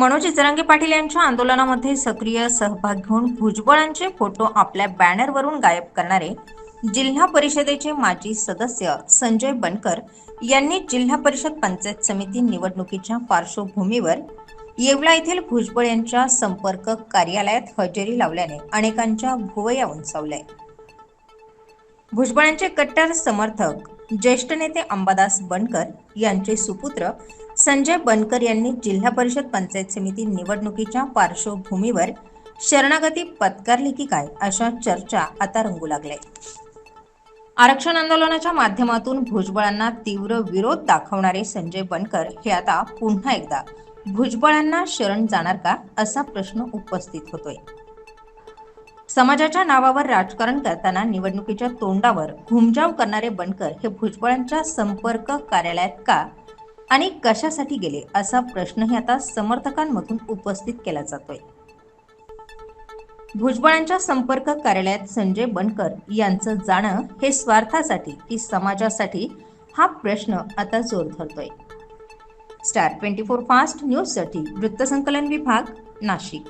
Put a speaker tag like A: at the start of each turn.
A: मनोज जरांगे पाटील यांच्या आंदोलनामध्ये सक्रिय सहभाग घेऊन भुजबळांचे फोटो आपल्या बॅनरवरून गायब करणारे जिल्हा परिषदेचे माजी सदस्य संजय बनकर यांनी जिल्हा परिषद पंचायत समिती निवडणुकीच्या पार्श्वभूमीवर येवला येथील भुजबळ यांच्या संपर्क कार्यालयात हजेरी लावल्याने अनेकांच्या भुवया उंचावल्या. भुजबळांचे कट्टर समर्थक ज्येष्ठ नेते अंबादास बनकर यांचे सुपुत्र संजय बनकर यांनी जिल्हा परिषद पंचायत समिती निवडणुकीच्या पार्श्वभूमीवर शरणागती पत्कारली की काय अशा चर्चा आता रंगू लागल्या. आरक्षण आंदोलनाच्या माध्यमातून भुजबळांना तीव्र विरोध दाखवणारे संजय बनकर हे आता पुन्हा एकदा भुजबळांना शरण जाणार का? असा प्रश्न उपस्थित होतोय. समाजाच्या नावावर राजकारण करताना निवडणुकीच्या तोंडावर घुमजाव करणारे बनकर हे भुजबळांच्या संपर्क कार्यालयात का आणि कशासाठी गेले असा प्रश्नही आता समर्थकांमधून उपस्थित केला जातोय. भुजबळांच्या संपर्क कार्यालयात संजय बनकर यांचं जाणं हे स्वार्थासाठी की समाजासाठी हा प्रश्न आता जोर धरतोय. स्टार ट्वेंटी फोर फास्ट न्यूजसाठी वृत्तसंकलन विभाग नाशिक.